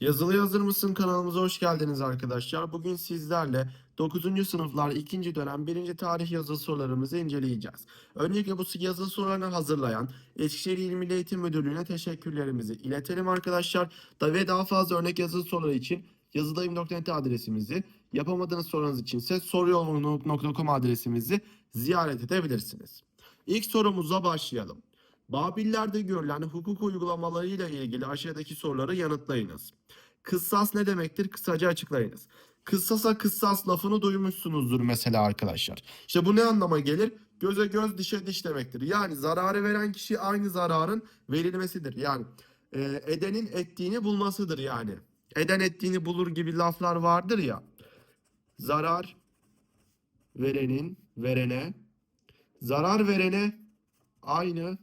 Yazılı Yazır mısın kanalımıza hoş geldiniz arkadaşlar. Bugün sizlerle 9. sınıflar 2. dönem 1. tarih yazılı sorularımızı inceleyeceğiz. Öncelikle bu yazılı sorularını hazırlayan Eskişehir İl Milli Eğitim Müdürlüğü'ne teşekkürlerimizi iletelim arkadaşlar. Da ve daha fazla örnek yazılı sorular için yazıdayım.net adresimizi, yapamadığınız sorularınız için ise soruyolunu.com adresimizi ziyaret edebilirsiniz. İlk sorumuza başlayalım. Babillerde görülen hukuk uygulamalarıyla ilgili aşağıdaki soruları yanıtlayınız. Kıssas ne demektir? Kısaca açıklayınız. Kıssasa kıssas lafını duymuşsunuzdur mesela arkadaşlar. İşte bu ne anlama gelir? Göze göz dişe diş demektir. Yani zararı veren kişi aynı zararın verilmesidir. Yani e, edenin ettiğini bulmasıdır yani. Eden ettiğini bulur gibi laflar vardır ya. Zarar verenin verene zarar verene aynı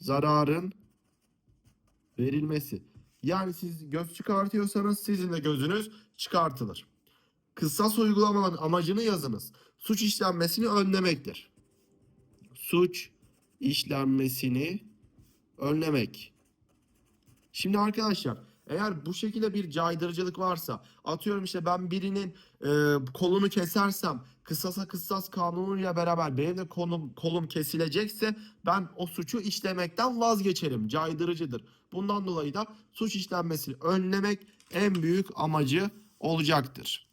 zararın verilmesi. Yani siz göz çıkartıyorsanız sizin de gözünüz çıkartılır. Kıssas uygulamanın amacını yazınız. Suç işlenmesini önlemektir. Suç işlenmesini önlemek. Şimdi arkadaşlar eğer bu şekilde bir caydırıcılık varsa atıyorum işte ben birinin e, kolunu kesersem kısasa kıssas kanunuyla beraber benim de kolum, kolum kesilecekse ben o suçu işlemekten vazgeçerim. Caydırıcıdır. Bundan dolayı da suç işlenmesini önlemek en büyük amacı olacaktır.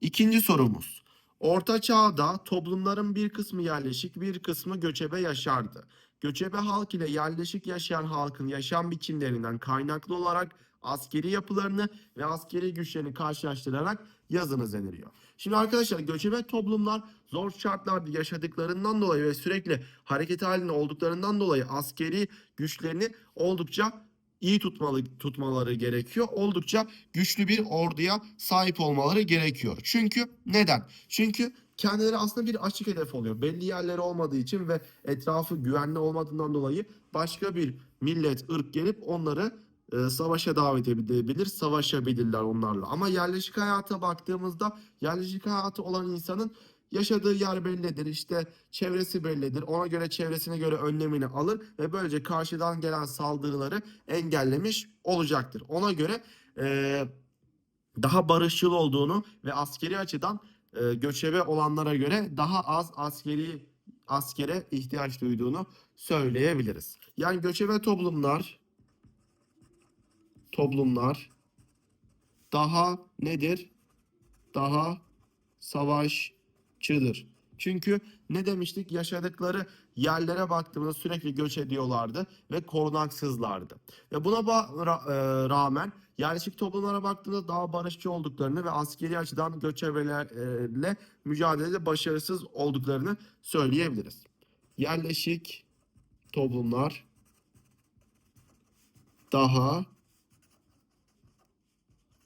İkinci sorumuz. Orta çağda toplumların bir kısmı yerleşik bir kısmı göçebe yaşardı. Göçebe halk ile yerleşik yaşayan halkın yaşam biçimlerinden kaynaklı olarak askeri yapılarını ve askeri güçlerini karşılaştırarak yazınız deniliyor. Şimdi arkadaşlar göçebe toplumlar zor şartlarda yaşadıklarından dolayı ve sürekli hareket halinde olduklarından dolayı askeri güçlerini oldukça iyi tutmalı, tutmaları gerekiyor. Oldukça güçlü bir orduya sahip olmaları gerekiyor. Çünkü neden? Çünkü kendileri aslında bir açık hedef oluyor. Belli yerleri olmadığı için ve etrafı güvenli olmadığından dolayı başka bir millet, ırk gelip onları e, savaşa davet edebilir, savaşabilirler onlarla. Ama yerleşik hayata baktığımızda yerleşik hayatı olan insanın yaşadığı yer bellidir. İşte çevresi bellidir. Ona göre çevresine göre önlemini alır ve böylece karşıdan gelen saldırıları engellemiş olacaktır. Ona göre e, daha barışçıl olduğunu ve askeri açıdan e, göçebe olanlara göre daha az askeri askere ihtiyaç duyduğunu söyleyebiliriz. Yani göçebe toplumlar toplumlar daha nedir? Daha savaşçıdır. Çünkü ne demiştik? Yaşadıkları yerlere baktığımızda sürekli göç ediyorlardı ve korunaksızlardı. Ve buna e, rağmen yerleşik toplumlara baktığımızda daha barışçı olduklarını ve askeri açıdan göçebelerle mücadelede başarısız olduklarını söyleyebiliriz. Yerleşik toplumlar daha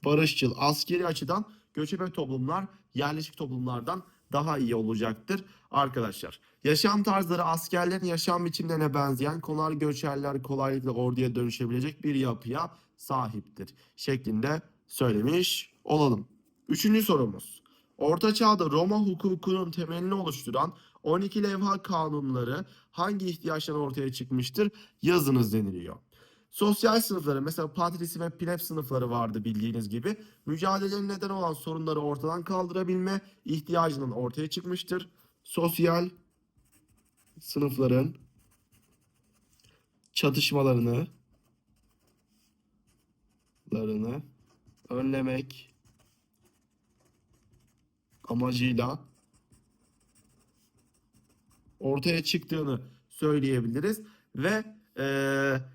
barışçıl askeri açıdan göçebe toplumlar yerleşik toplumlardan daha iyi olacaktır arkadaşlar. Yaşam tarzları askerlerin yaşam biçimlerine benzeyen konar göçerler kolaylıkla orduya dönüşebilecek bir yapıya sahiptir şeklinde söylemiş olalım. Üçüncü sorumuz. Orta Çağ'da Roma hukukunun temelini oluşturan 12 levha kanunları hangi ihtiyaçtan ortaya çıkmıştır? Yazınız deniliyor. Sosyal sınıfları mesela patrisi ve pleb sınıfları vardı bildiğiniz gibi. Mücadelenin neden olan sorunları ortadan kaldırabilme ihtiyacının ortaya çıkmıştır. Sosyal sınıfların çatışmalarını larını önlemek amacıyla ortaya çıktığını söyleyebiliriz ve eee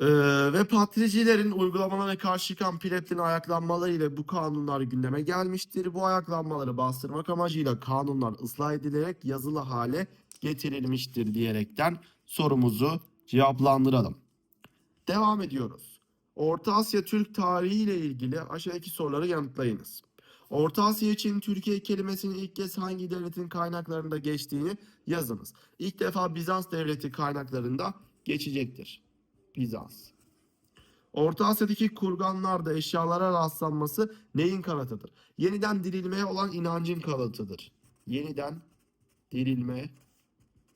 ee, ve patricilerin uygulamalarına karşı çıkan pleblerin ayaklanmaları ile bu kanunlar gündeme gelmiştir. Bu ayaklanmaları bastırmak amacıyla kanunlar ıslah edilerek yazılı hale getirilmiştir diyerekten sorumuzu cevaplandıralım. Devam ediyoruz. Orta Asya Türk tarihi ile ilgili aşağıdaki soruları yanıtlayınız. Orta Asya için Türkiye kelimesinin ilk kez hangi devletin kaynaklarında geçtiğini yazınız. İlk defa Bizans devleti kaynaklarında geçecektir. Bizans. Orta Asya'daki kurganlarda eşyalara rastlanması neyin kanıtıdır? Yeniden dirilmeye olan inancın kanıtıdır. Yeniden dirilme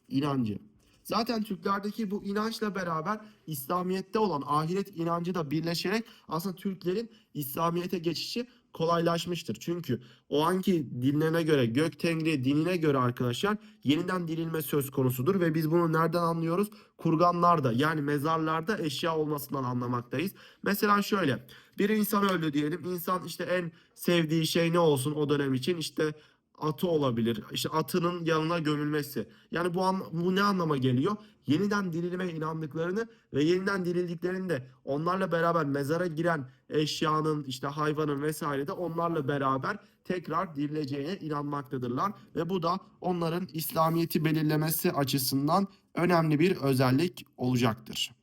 inancı. Zaten Türklerdeki bu inançla beraber İslamiyet'te olan ahiret inancı da birleşerek aslında Türklerin İslamiyet'e geçişi kolaylaşmıştır. Çünkü o anki dinlerine göre, gök tengri dinine göre arkadaşlar yeniden dirilme söz konusudur ve biz bunu nereden anlıyoruz? Kurganlarda yani mezarlarda eşya olmasından anlamaktayız. Mesela şöyle bir insan öldü diyelim. İnsan işte en sevdiği şey ne olsun o dönem için? İşte atı olabilir. İşte atının yanına gömülmesi. Yani bu an, bu ne anlama geliyor? Yeniden dirilime inandıklarını ve yeniden dirildiklerinde onlarla beraber mezara giren eşyanın işte hayvanın vesaire de onlarla beraber tekrar dirileceğine inanmaktadırlar ve bu da onların İslamiyeti belirlemesi açısından önemli bir özellik olacaktır.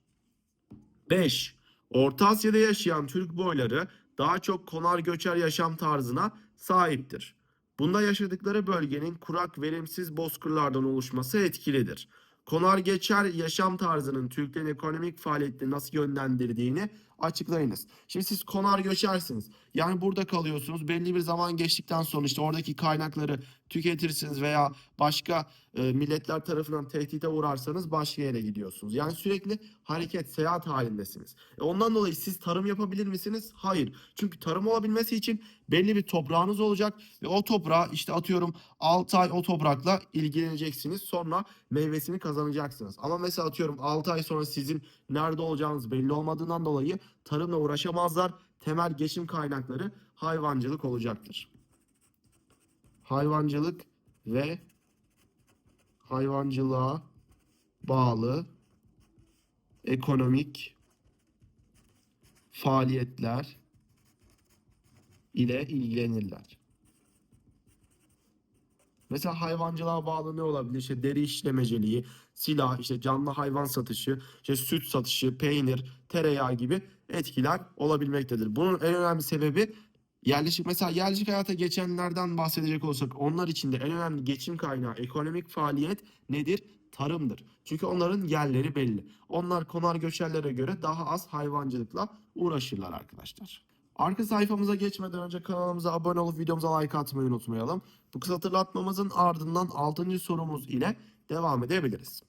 5. Orta Asya'da yaşayan Türk boyları daha çok konar göçer yaşam tarzına sahiptir. Bunda yaşadıkları bölgenin kurak verimsiz bozkırlardan oluşması etkilidir. Konar geçer yaşam tarzının Türklerin ekonomik faaliyetini nasıl yönlendirdiğini açıklayınız. Şimdi siz konar göçersiniz. Yani burada kalıyorsunuz. Belli bir zaman geçtikten sonra işte oradaki kaynakları tüketirsiniz veya başka e, milletler tarafından tehdide uğrarsanız başka yere gidiyorsunuz. Yani sürekli hareket, seyahat halindesiniz. E, ondan dolayı siz tarım yapabilir misiniz? Hayır. Çünkü tarım olabilmesi için belli bir toprağınız olacak ve o toprağa işte atıyorum 6 ay o toprakla ilgileneceksiniz. Sonra meyvesini kazanacaksınız. Ama mesela atıyorum 6 ay sonra sizin nerede olacağınız belli olmadığından dolayı tarımla uğraşamazlar. Temel geçim kaynakları hayvancılık olacaktır. Hayvancılık ve hayvancılığa bağlı ekonomik faaliyetler ile ilgilenirler. Mesela hayvancılığa bağlı ne olabilir? İşte deri işlemeciliği, silah, işte canlı hayvan satışı, işte süt satışı, peynir, tereyağı gibi etkiler olabilmektedir. Bunun en önemli sebebi yerleşik mesela yerleşik hayata geçenlerden bahsedecek olsak onlar için de en önemli geçim kaynağı ekonomik faaliyet nedir? Tarımdır. Çünkü onların yerleri belli. Onlar konar göçerlere göre daha az hayvancılıkla uğraşırlar arkadaşlar. Arka sayfamıza geçmeden önce kanalımıza abone olup videomuza like atmayı unutmayalım. Bu kısa hatırlatmamızın ardından 6. sorumuz ile devam edebiliriz.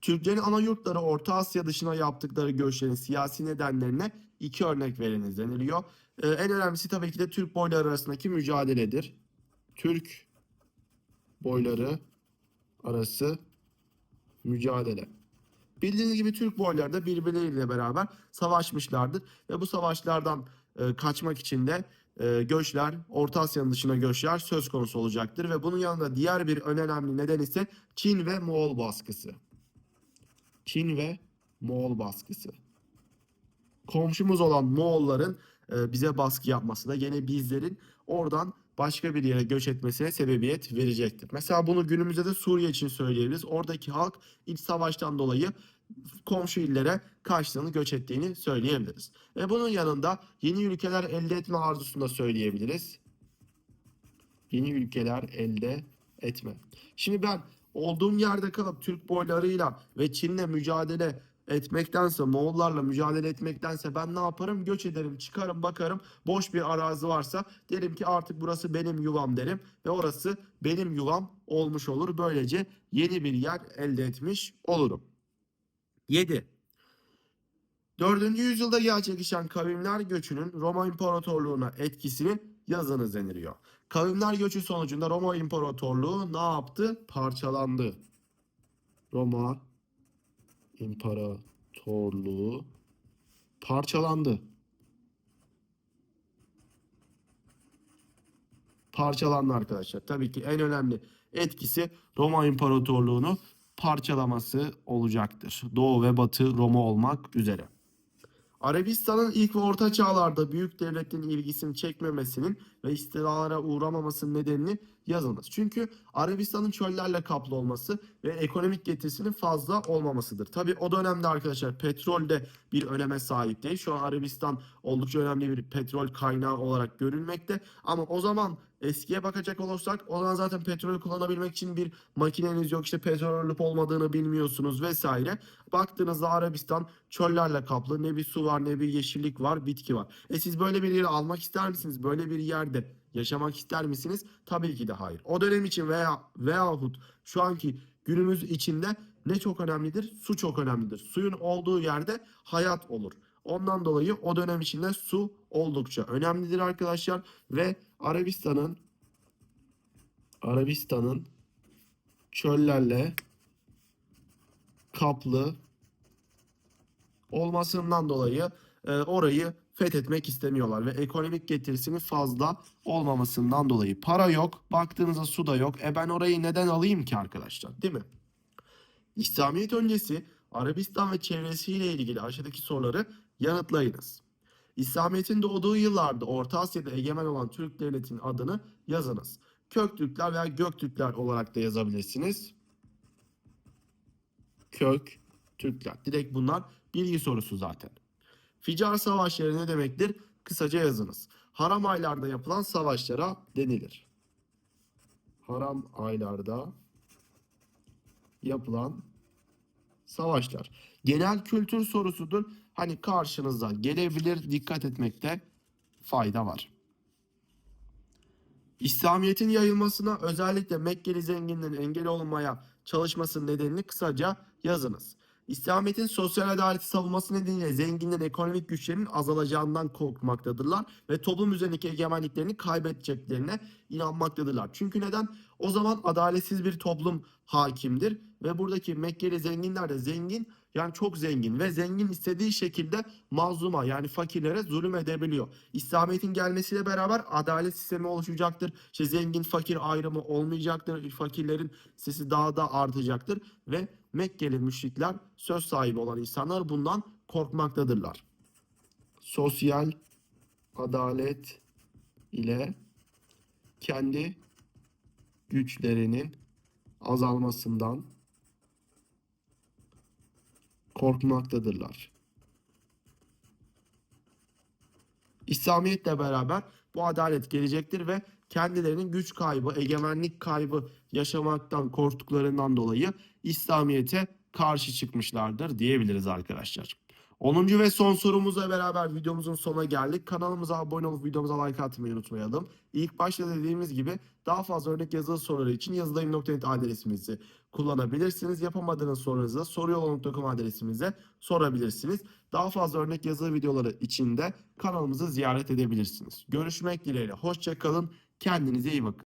Türklerin ana yurtları Orta Asya dışına yaptıkları göçlerin siyasi nedenlerine iki örnek veriniz deniliyor. Ee, en önemlisi tabii ki de Türk boyları arasındaki mücadeledir. Türk boyları arası mücadele. Bildiğiniz gibi Türk boyları da birbirleriyle beraber savaşmışlardır ve bu savaşlardan e, kaçmak için de e, göçler, Orta Asya'nın dışına göçler söz konusu olacaktır ve bunun yanında diğer bir önemli neden ise Çin ve Moğol baskısı. Çin ve Moğol baskısı. Komşumuz olan Moğolların e, bize baskı yapması da gene bizlerin oradan başka bir yere göç etmesine sebebiyet verecektir. Mesela bunu günümüzde de Suriye için söyleyebiliriz. Oradaki halk iç savaştan dolayı komşu illere kaçtığını göç ettiğini söyleyebiliriz. Ve bunun yanında yeni ülkeler elde etme arzusunu da söyleyebiliriz. Yeni ülkeler elde etme. Şimdi ben olduğum yerde kalıp Türk boylarıyla ve Çin'le mücadele etmektense, Moğollarla mücadele etmektense ben ne yaparım? Göç ederim, çıkarım, bakarım. Boş bir arazi varsa derim ki artık burası benim yuvam derim ve orası benim yuvam olmuş olur. Böylece yeni bir yer elde etmiş olurum. 7. 4. yüzyılda gerçekleşen kavimler göçünün Roma İmparatorluğu'na etkisini yazınız deniliyor. Kavimler göçü sonucunda Roma İmparatorluğu ne yaptı? Parçalandı. Roma İmparatorluğu parçalandı. Parçalandı arkadaşlar. Tabii ki en önemli etkisi Roma İmparatorluğu'nu parçalaması olacaktır. Doğu ve Batı Roma olmak üzere. Arabistan'ın ilk ve orta çağlarda büyük devletlerin ilgisini çekmemesinin ve istilalara uğramamasının nedenini yazınız. Çünkü Arabistan'ın çöllerle kaplı olması ve ekonomik getirisinin fazla olmamasıdır. Tabi o dönemde arkadaşlar petrol de bir öneme sahip değil. Şu an Arabistan oldukça önemli bir petrol kaynağı olarak görülmekte. Ama o zaman eskiye bakacak olursak o zaman zaten petrol kullanabilmek için bir makineniz yok. İşte petrol olup olmadığını bilmiyorsunuz vesaire. Baktığınızda Arabistan çöllerle kaplı. Ne bir su var ne bir yeşillik var bitki var. E siz böyle bir yeri almak ister misiniz? Böyle bir yerde yaşamak ister misiniz? Tabii ki de hayır. O dönem için veya veyahut şu anki günümüz içinde ne çok önemlidir? Su çok önemlidir. Suyun olduğu yerde hayat olur. Ondan dolayı o dönem içinde su oldukça önemlidir arkadaşlar ve Arabistan'ın Arabistan'ın çöllerle kaplı olmasından dolayı e, orayı fethetmek istemiyorlar ve ekonomik getirisinin fazla olmamasından dolayı para yok, baktığınızda su da yok. E ben orayı neden alayım ki arkadaşlar, değil mi? İslamiyet öncesi Arabistan ve çevresiyle ilgili aşağıdaki soruları yanıtlayınız. İslamiyet'in doğduğu yıllarda Orta Asya'da egemen olan Türk devletinin adını yazınız. Köktürkler veya Göktürkler olarak da yazabilirsiniz. Kök Türkler. Direkt bunlar bilgi sorusu zaten. Ficar savaşları ne demektir? Kısaca yazınız. Haram aylarda yapılan savaşlara denilir. Haram aylarda yapılan savaşlar. Genel kültür sorusudur. Hani karşınıza gelebilir. Dikkat etmekte fayda var. İslamiyet'in yayılmasına özellikle Mekkeli zenginlerin engel olmaya çalışmasının nedenini kısaca yazınız. İslamiyet'in sosyal adaleti savunması nedeniyle zenginlerin ekonomik güçlerinin azalacağından korkmaktadırlar ve toplum üzerindeki egemenliklerini kaybedeceklerine inanmaktadırlar. Çünkü neden? O zaman adaletsiz bir toplum hakimdir ve buradaki Mekkeli zenginler de zengin yani çok zengin ve zengin istediği şekilde mazluma yani fakirlere zulüm edebiliyor. İslamiyet'in gelmesiyle beraber adalet sistemi oluşacaktır. İşte zengin fakir ayrımı olmayacaktır. Fakirlerin sesi daha da artacaktır ve Mekkeli müşrikler söz sahibi olan insanlar bundan korkmaktadırlar. Sosyal adalet ile kendi güçlerinin azalmasından korkmaktadırlar. İslamiyetle beraber bu adalet gelecektir ve kendilerinin güç kaybı, egemenlik kaybı yaşamaktan korktuklarından dolayı İslamiyet'e karşı çıkmışlardır diyebiliriz arkadaşlar. 10. ve son sorumuzla beraber videomuzun sonuna geldik. Kanalımıza abone olup videomuza like atmayı unutmayalım. İlk başta dediğimiz gibi daha fazla örnek yazılı soruları için yazılayım.net adresimizi kullanabilirsiniz. Yapamadığınız sorunuzu da soruyola.com adresimize sorabilirsiniz. Daha fazla örnek yazılı videoları için de kanalımızı ziyaret edebilirsiniz. Görüşmek dileğiyle. Hoşçakalın. Kendinize iyi bakın.